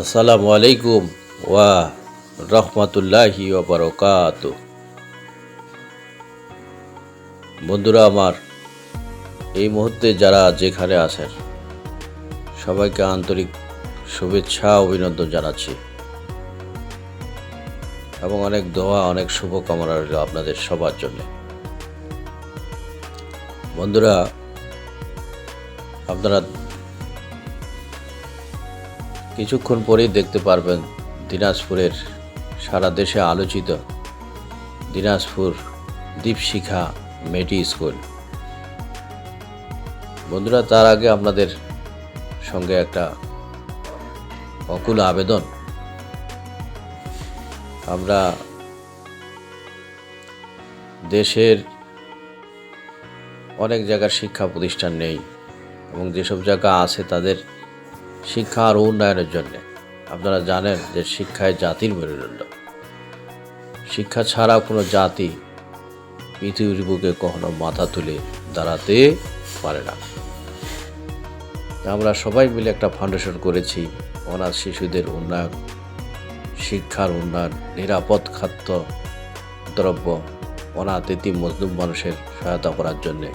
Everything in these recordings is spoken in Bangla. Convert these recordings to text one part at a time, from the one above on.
আসসালামু আলাইকুম ওয়া রহমতুল্লাহি বারকাত বন্ধুরা আমার, এই মুহূর্তে যারা যেখানে আছেন, সবাইকে আন্তরিক শুভেচ্ছা, অভিনন্দন জানাচ্ছি। এবং অনেক দোয়া, অনেক শুভকামনা রইল আপনাদের সবার জন্য। বন্ধুরা, আপনারা কিছুক্ষণ পরেই দেখতে পারবেন দিনাজপুরের সারা দেশে আলোচিত দিনাজপুর দীপশিখা মেটি স্কুল। বন্ধুরা, তার আগে আপনাদের সঙ্গে একটা অকুল আবেদন। আমরা দেশের অনেক জায়গার শিক্ষা প্রতিষ্ঠান নেই এবং যেসব জায়গা আছে তাদের শিক্ষা আর উন্নয়নের জন্যে। আপনারা জানেন যে শিক্ষায় জাতির মেরুদণ্ড। শিক্ষা ছাড়া কোনো জাতি পৃথিবীর বুকে কখনো মাথা তুলে দাঁড়াতে পারে না। আমরা সবাই মিলে একটা ফাউন্ডেশন করেছি, অনাথ শিশুদের উন্নয়ন, শিক্ষার উন্নয়ন, নিরাপদ খাদ্য দ্রব্য ইতি মজলুম মানুষের সহায়তা করার জন্যে।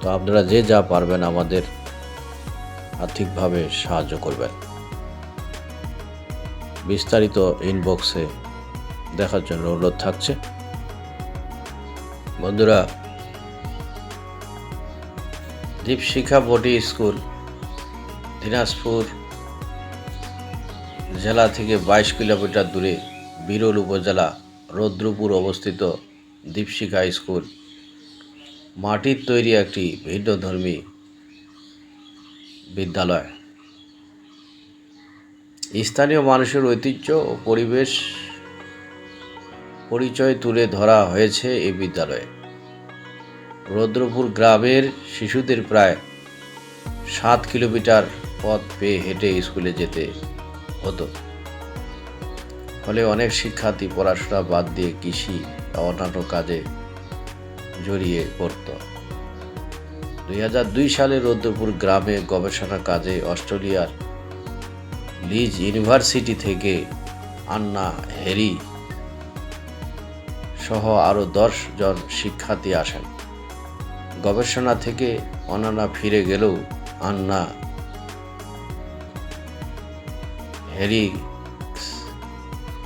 তো আপনারা যে যা পারবেন আমাদের আর্থিকভাবে সাহায্য করবেন বিস্তারিত ইনবক্সে দেখার জন্য অনুরোধ থাকছে। বন্ধুরা, দীপশিখা বডি স্কুল, দিনাজপুর জেলা থেকে বাইশ কিলোমিটার দূরে বিরল উপজেলা রৌদ্রপুর অবস্থিত দীপশিখা স্কুল। মাটির তৈরি একটি ভিন্নধর্মী বিদ্যালয়। স্থানীয় মানুষের ঐতিহ্য ও পরিবেশ পরিচয় তুলে ধরা হয়েছে এই বিদ্যালয়ে। রৌদ্রপুর গ্রামের শিশুদের প্রায় সাত কিলোমিটার পথ পেয়ে হেঁটে স্কুলে যেতে হতো। ফলে অনেক শিক্ষার্থী পড়াশোনা বাদ দিয়ে কৃষি অন্যান্য কাজে জড়িয়ে পড়ত। দুই হাজার দুই সালে রৌদ্রপুর গ্রামে গবেষণা কাজে অস্ট্রেলিয়ার লিজ ইউনিভার্সিটি থেকে আন্না হেরি সহ আরও দশ জন শিক্ষার্থী আসেন। গবেষণা থেকে অনানা ফিরে গেলেও আন্না হেরি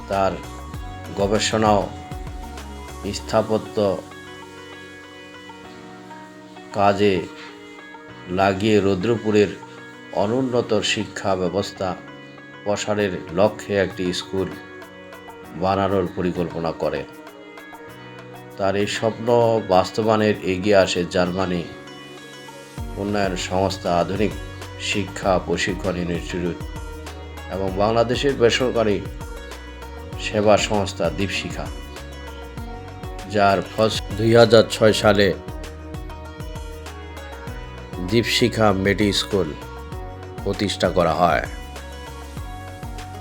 তার গবেষণাও স্থাপত্য কাজে লাগিয়ে রৌদ্রপুরের অনুন্নত শিক্ষা ব্যবস্থা প্রসারের লক্ষ্যে একটি স্কুল বানানোর পরিকল্পনা করে। তার এই স্বপ্ন বাস্তবায়নের এগিয়ে আসে জার্মানি উন্নয়ন সংস্থা আধুনিক শিক্ষা প্রশিক্ষণ ইনস্টিটিউট এবং বাংলাদেশের বেসরকারি সেবা সংস্থা দীপশিখা, যার ফার্স্ট দুই সালে দীপশিখা মেডি স্কুল প্রতিষ্ঠা করা হয়।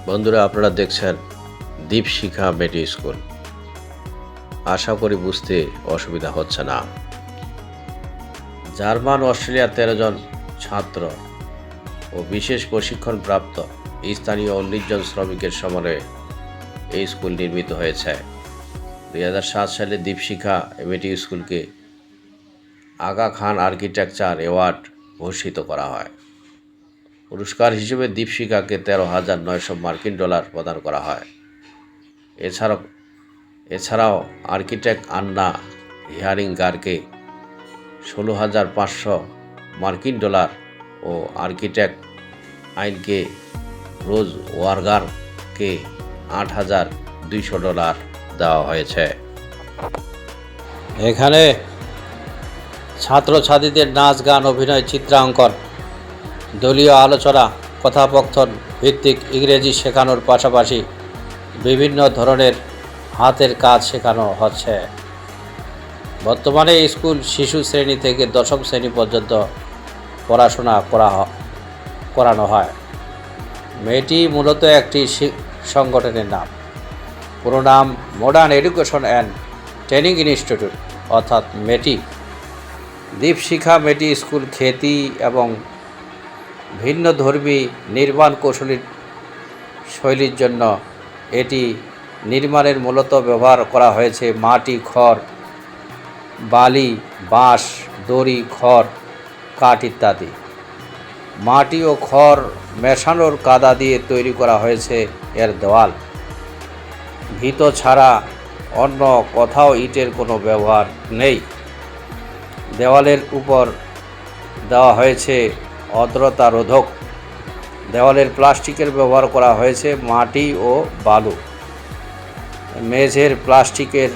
বন্ধুরা, আপনারা দেখছেন দীপশিখা মেডি স্কুল। আশা করি বুঝতে অসুবিধা হচ্ছে না। জার্মান অস্ট্রেলিয়ার তেরো জন ছাত্র ও বিশেষ প্রশিক্ষণপ্রাপ্ত স্থানীয় উনিশ জন শ্রমিকের সমন্বয়ে এই স্কুল নির্মিত হয়েছে। দুই হাজার সাত সালে দীপশিখা এমএটি স্কুলকে আগা খান আর্কিটেকচার অ্যাওয়ার্ড ঘোষিত করা হয়। পুরস্কার হিসেবে দীপশিকাকে তেরো হাজার নয়শো মার্কিন ডলার প্রদান করা হয়। এছাড়াও এছাড়াও আর্কিটেক্ট আন্না হিয়ারিংগারকে ষোলো হাজার পাঁচশো মার্কিন ডলার ও আর্কিটেক্ট আইনকে রোজ ওয়ার্গারকে আট হাজার দুইশো ডলার দেওয়া হয়েছে। এখানে ছাত্রছাত্রীদের নাচ, গান, অভিনয়, চিত্রাঙ্কন, দলীয় আলোচনা, কথাপকথন ভিত্তিক ইংরেজি শেখানোর পাশাপাশি বিভিন্ন ধরনের হাতের কাজ শেখানো হচ্ছে। বর্তমানে স্কুল শিশু শ্রেণি থেকে দশম শ্রেণি পর্যন্ত পড়াশোনা করা করানো হয়। মেয়েটি মূলত একটি সংগঠনের নাম। পুরো নাম modern education and training institute অর্থাৎ মেটি। দীপশিখা মেটি স্কুল খ্যাতি এবং ভিন্ন ধর্মী নির্মাণ কৌশলীর শৈলীর জন্য এটি নির্মাণের মূলত ব্যবহার করা হয়েছে। মাটি, খড়, বালি, বাঁশ, দড়ি, খড়, কাঠ ইত্যাদি। মাটি ও খড় মেশানোর কাদা দিয়ে তৈরি করা হয়েছে এর দেওয়াল। ভিত ছাড়া অন্য কোথাও ইটের কোনো ব্যবহার নেই। দেওয়ালের উপর দেওয়া হয়েছে অদ্রতা রোধক দেওয়ালের প্লাস্টিকের ব্যবহার করা হয়েছে মাটি ও বালু। মেঝের প্লাস্টিকের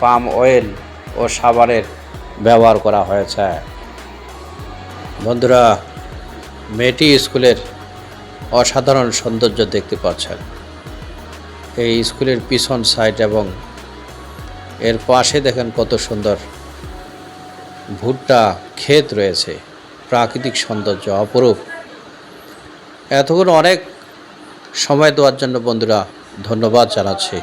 পাম অয়েল ও সাবানের ব্যবহার করা হয়েছে। বন্ধুরা মেটি স্কুলের অসাধারণ সৌন্দর্য দেখতে পাচ্ছেন। এই স্কুলের পিছন সাইড এবং এর পাশে দেখেন কত সুন্দর ভুট্টা ক্ষেত রয়েছে। প্রাকৃতিক সৌন্দর্য অপরূপ। এতক্ষণ অনেক সময় দেওয়ার জন্য বন্ধুরা ধন্যবাদ জানাচ্ছি।